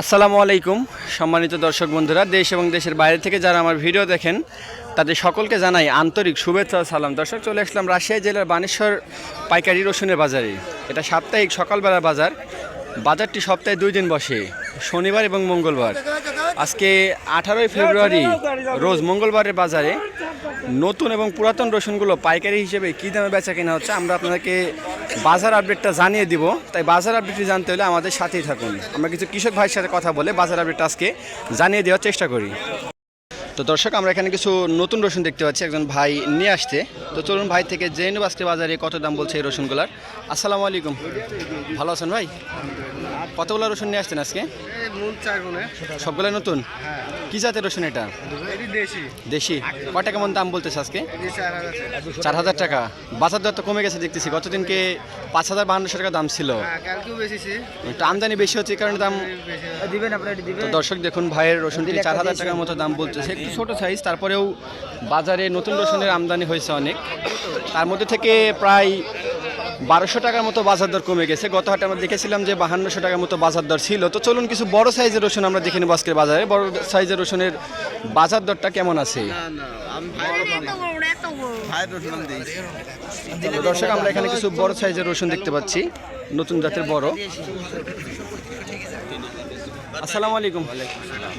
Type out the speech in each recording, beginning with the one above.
আসসালামু আলাইকুম, সম্মানিত দর্শক বন্ধুরা, দেশ এবং দেশের বাইরে থেকে যারা আমার ভিডিও দেখেন, তাদের সকলকে জানাই আন্তরিক শুভেচ্ছা সালাম। দর্শক, চলে আসলাম রাজশাহী জেলার বানেশ্বর পাইকারি রসুনের বাজারে। এটা সাপ্তাহিক সকালবেলার বাজার। বাজারটি সপ্তাহে দুই দিন বসে, শনিবার এবং মঙ্গলবার। আজকে আঠারোই ফেব্রুয়ারি, রোজ মঙ্গলবারের বাজারে নতুন এবং পুরাতন রসুনগুলো পাইকারি হিসেবে কী দামে বেচা কেনা হচ্ছে আমরা আপনাদেরকে বাজার আপডেটটা জানিয়ে দিব। তাই বাজার আপডেটটি জানতে হলে আমাদের সাথেই থাকুন। আমরা কিছু কৃষক ভাইয়ের সাথে কথা বলে বাজার আপডেটটা আজকে জানিয়ে দেওয়ার চেষ্টা করি। তো দর্শক, আমরা এখানে কিছু নতুন রসুন দেখতে পাচ্ছি, একজন ভাই নিয়ে আসতে তো চলুন ভাই থেকে জেনে নেব আজকে বাজারে কত দাম বলছে এই রসুনগুলার। আসসালামু আলাইকুম। ভালো আছেন ভাই? কতগুলো রসুন নিয়ে আসছেন আজকে? সবগুলো নতুন? হ্যাঁ। কি জাতের রসুন এটা? দেশি। দেশি। কটা কেমন দাম বলতেছে আজকে? চার হাজার টাকা। বাজার দর তো কমে গেছে দেখতেছি। গতদিনকে পাঁচ হাজার বাহান্নশো টাকা দাম ছিল। হ্যাঁ একটু আমদানি বেশি হচ্ছে এই কারণে দাম দর্শক দেখুন ভাইয়ের রসুনটি চার হাজার টাকার মতো দাম বলতেছে। একটু ছোট সাইজ তারপরেও বাজারে নতুন রসুনের আমদানি হয়েছে অনেক। তার মধ্যে থেকে প্রায় বারোশো টাকার মতো বাজার দর কমে গেছে। গত হাটে আমরা দেখেছিলাম যে বাহান্নশো টাকার মতো বাজার দর ছিল। তো চলুন কিছু বড় সাইজের রসুন আমরা দেখে নেব আজকের বাজারে। বড় সাইজের রসুনের বাজার দরটা কেমন আছে? না না আমি ভাইয়ের রসুন দিই তো দর্শক আমরা এখানে কিছু বড় সাইজের রসুন দেখতে পাচ্ছি। নতুন জাতের বড়। আসসালামু আলাইকুম।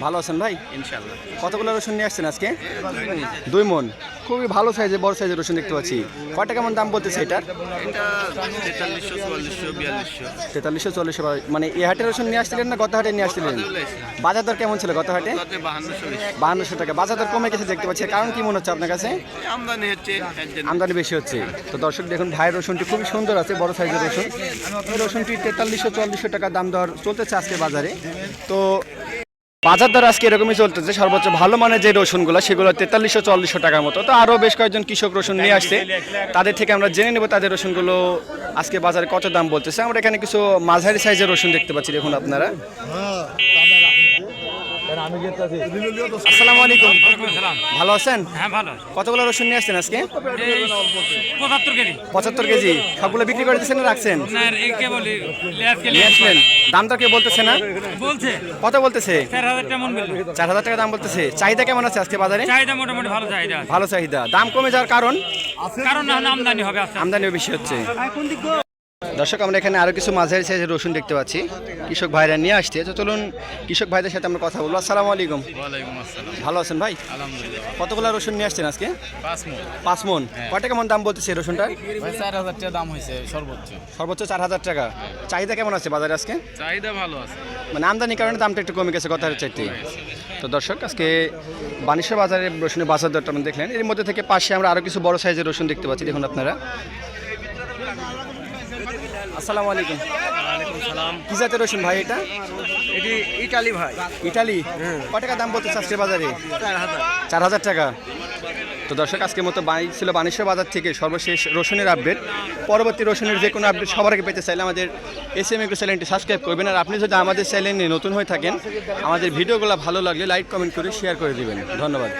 ভালো আছেন ভাই? ইনশাল্লাহ কতগুলো রসুন নিয়ে আসছেন আজকে? দুই মন। খুবই ভালো সাইজের বড় সাইজের রসুন দেখতে পাচ্ছি। কয়টা কেমন দাম বলতেছে এটার? এটা তেতাল্লিশশো চল্লিশশো মানে এ হাটে রসুন নিয়ে আসছিলেন না গত হাটে নিয়ে আসছিলেন? বাজার দর কেমন ছিল গত হাটে? বাহান্নশো টাকা। বাজার দর কমে গেছে দেখতে পাচ্ছি। কারণ কি মনে হচ্ছে আপনার কাছে? আমদানি হচ্ছে আমদানি বেশি হচ্ছে। তো দর্শক দেখুন ভাইয়ের রসুনটি খুবই সুন্দর আছে বড় সাইজের রসুন। রসুনটি তেতাল্লিশশো চল্লিশশো টাকা দাম দর চলতেছে আজকে বাজারে। তো বাজার দর আজকে এরকমই চলতেছে, সর্বোচ্চ ভালো মানের যে রসুনগুলো, সেগুলো তেতাল্লিশশো চল্লিশশো টাকার মতো। তো আরও বেশ কয়েকজন কৃষক রসুন নিয়ে আসছে। তাদের থেকে আমরা জেনে নেব তাদের রসুনগুলো আজকে বাজারে কত দাম বলতেছে। আমরা এখানে কিছু মাঝারি সাইজের রসুন দেখতে পাচ্ছি, দেখুন আপনারা। আসসালামু আলাইকুম। ভালো আছেন? হ্যাঁ ভালো কতগুলো রসুন নিয়ে আসছেন আজকে? পঁচাত্তর কেজি। পঁচাত্তর কেজি। সবগুলো বিক্রি করে দিচ্ছেন রাখছেন? না একে বলি আজকে নিয়ে আসলেন। দামটা কে বলতেছে না? বলছে। কত বলতেছে? চার হাজার টাকা দাম বলতেছে। চাহিদা কেমন আছে আজকে বাজারে? চাহিদা মোটামুটি ভালো চাহিদা ভালো চাহিদা। দাম কমে যাওয়ার কারণ? কারণ আমদানি হবে। আমদানিও বেশি হচ্ছে। দর্শক আমরা এখানে আরও কিছু মাঝারি সাইজের রসুন দেখতে পাচ্ছি। কৃষক ভাইরা নিয়ে আসছে। তো চলুন কৃষক ভাইদের সাথে আমরা কথা বলব। আসসালামু আলাইকুম। ভালো আছেন ভাই? কতগুলো রসুন নিয়ে আসছেন আজকে? পাঁচ মন। মন। কয়টা কেমন দাম বলতেছে এই রসুনটার চার হাজার টাকা দাম হয়েছে সর্বোচ্চ। সর্বোচ্চ চার হাজার টাকা। চাহিদা কেমন আছে বাজারে আজকে? চাহিদা ভালো আছে। মানে আমদানির কারণে দামটা একটু কমে গেছে কথা হচ্ছে তো দর্শক আজকে বানেশ্বর বাজারে রসুনের বাজার দরটা দেখলেন। এর মধ্যে থেকে পাশে আমরা আরও কিছু বড় সাইজের রসুন দেখতে পাচ্ছি। দেখুন আপনারা। আসসালামু আলাইকুম। সালাম। কি জাতের রসুন ভাই এটা? এটি ইটালি ভাই। ইটালি? কত টাকা দাম বলতেছে আজকের বাজারে? চার হাজার। টাকা। তো দর্শক আজকের মতো বাণী ছিল বানেশ্বর বাজার থেকে সর্বশেষ রসুনের আপডেট। পরবর্তী রসুনের যে কোনো আপডেট সবার আগে পেতে চাইলে আমাদের এস এম চ্যানেলটি সাবস্ক্রাইব করবেন। আর আপনি যদি আমাদের চ্যানেলে নতুন হয়ে থাকেন আমাদের ভিডিওগুলো ভালো লাগলে লাইক কমেন্ট করে শেয়ার করে দিবেন। ধন্যবাদ।